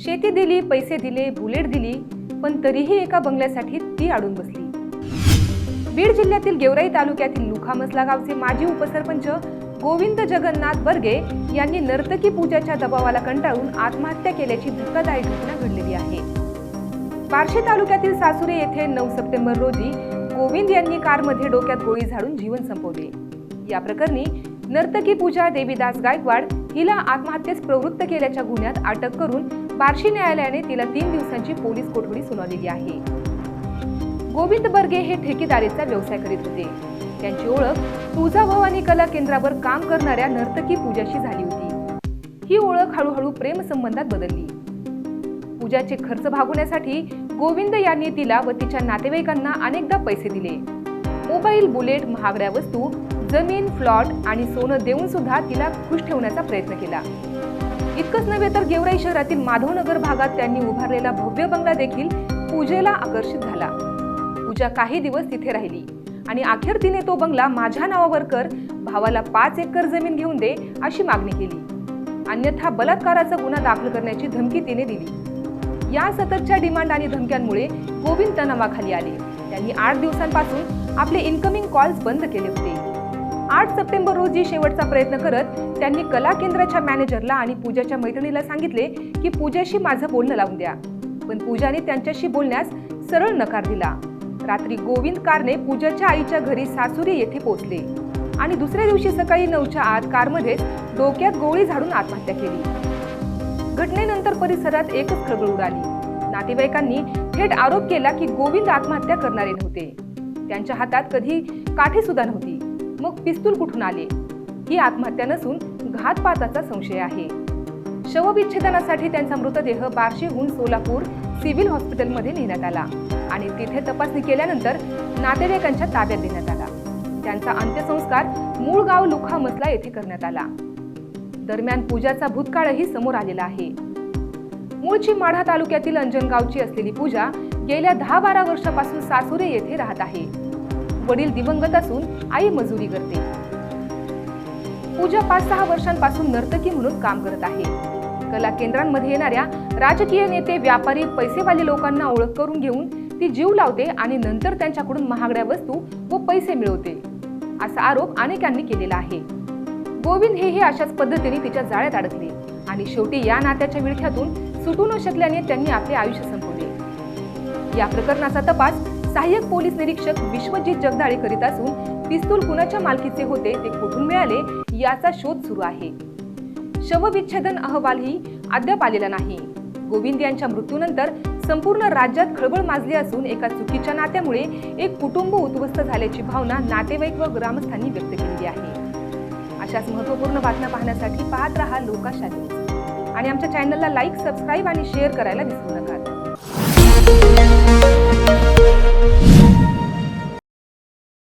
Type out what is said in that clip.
शेती दिली पैसे दिले बुलेट दिली पण तरीही एका बंगल्यासाठी ती अडून बसली. बीड जिल्ह्यातील गेवराई तालुक्यातील लुखामसला गावचे माजी उपसरपंच गोविंद जगन्नाथ बर्गे यांनी नर्तकी पूजाच्या दबावाला कंटाळून आत्महत्या केल्याची धक्कादायक घटना घडलेली आहे. बार्शी तालुक्यातील सासुरे येथे नऊ सप्टेंबर रोजी गोविंद यांनी कारमध्ये डोक्यात गोळी झाडून जीवन संपवले. या प्रकरणी नर्तकी पूजा देवीदास गायकवाड हिला आत्महत्येस प्रवृत्त केल्याच्या गुन्ह्यात अटक करून बार्शी न्यायालयाने तिला तीन दिवसांची पोलीस कोठडी सुनावलेली आहे. गोविंद बर्गे हे ठेकेदारीचा व्यवसाय करीत होते. त्यांची ओळख तुळजा भवानी कला केंद्रावर काम करणाऱ्या नर्तकी पूजाशी झाली होती. ही ओळख हळूहळू प्रेमसंबंधात बदलली. पूजाचे खर्च भागवण्यासाठी गोविंद यांनी तिला व तिच्या नातेवाईकांना अनेकदा पैसे दिले. मोबाईल बुलेट महागड्या वस्तू जमीन प्लॉट आणि सोनं देऊन सुद्धा तिला खुश ठेवण्याचा प्रयत्न केला. इतकंच नव्हे तर गेवराई शहरातील माधवनगर भागात त्यांनी उभारलेला भव्य बंगला देखील पूजेला आकर्षित झाला. पूजा काही दिवस तिथे राहिली आणि अखेर तिने तो बंगला माझ्या नावावर कर भावाला पाच एकर जमीन घेऊन दे अशी मागणी केली. अन्यथा बलात्काराचा गुन्हा दाखल करण्याची धमकी तिने दिली. या सततच्या डिमांड आणि धमक्यांमुळे गोविंद तणावाखाली आले. त्यांनी आठ दिवसांपासून आपले इन्कमिंग कॉल्स बंद केले होते. आठ सप्टेंबर रोजी शेवटचा प्रयत्न करत त्यांनी कला केंद्राच्या मॅनेजरला आणि पूजाच्या मैत्रिणीला सांगितले की पूजाशी माझं बोलणं लावून द्या. पण पूजाने त्यांच्याशी बोलण्यास सरळ नकार दिला. रात्री गोविंद कारने पूजाच्या आईच्या घरी सासुरी येथे पोहोचले आणि दुसऱ्या दिवशी सकाळी नऊच्या आत कारमध्ये डोक्यात गोळी झाडून आत्महत्या केली. घटनेनंतर परिसरात एकच खळबळ उडाली. नातेवाईकांनी थेट आरोप केला की गोविंद आत्महत्या करणारे नव्हते. त्यांच्या हातात कधी काठी सुद्धा नव्हती. मग पिस्तूल कुठून आले? ही आत्महत्या नसून घातपाताचा संशय आहे. शवविच्छेदनासाठी त्यांचा मृतदेह बार्शीहून सोलापूर सिव्हिल हॉस्पिटलमध्ये नेण्यात आला आणि तिथे तपासणी केल्यानंतर नातेवाईकांच्या ताब्यात देण्यात आला. त्यांचा अंत्यसंस्कार मूळ गाव लुखामसला येथे करण्यात आला. दरम्यान पूजाचा भूतकाळही समोर आलेला आहे. मूळची माढा तालुक्यातील अंजनगावची असलेली पूजा गेल्या दहा बारा वर्षापासून सासुरे येथे राहत आहे. वडील दिवंगत असून आई मजुरी करते. पूजा पाच सहा वर्षांपासून नर्तकी म्हणून काम करत आहे. कला केंद्रांमध्ये येणाऱ्या राजकीय नेते व्यापारी पैसेवाले लोकांना ओळख करून घेऊन ती जीव लावते आणि नंतर त्यांच्याकडून महागड्या वस्तू व पैसे मिळवते. असा आरोप अनेकांनी केलेला आहे. गोविंद हेही अशाच पद्धतीने तिच्या जाळ्यात अडकले आणि शेवटी या नात्याच्या विळख्यातून सुटू न शकल्याने त्यांनी आपले आयुष्य संपवले. या प्रकरणाचा तपास सहाय्यक पोलीस निरीक्षक विश्वजित जगदाळे करीत असून पिस्तूल कुणाच्या मालकीचे होते ते कुठून मिळाले याचा शोध सुरू आहे. शवविच्छेदन अहवालही अद्याप आलेला नाही. गोविंद यांच्या मृत्यूनंतर संपूर्ण राज्यात खळबळ माजली असून एका चुकीच्या नात्यामुळे एक कुटुंब उद्ध्वस्त झाल्याची भावना नातेवाईक व ग्रामस्थांनी व्यक्त केलेली आहे. अशाच महत्त्वपूर्ण बातम्या पाहण्यासाठी पाहत रहा लोकाशा न्यूज. आणि आमच्या चॅनलला लाईक सबस्क्राईब आणि शेअर करायला विसरू नका. you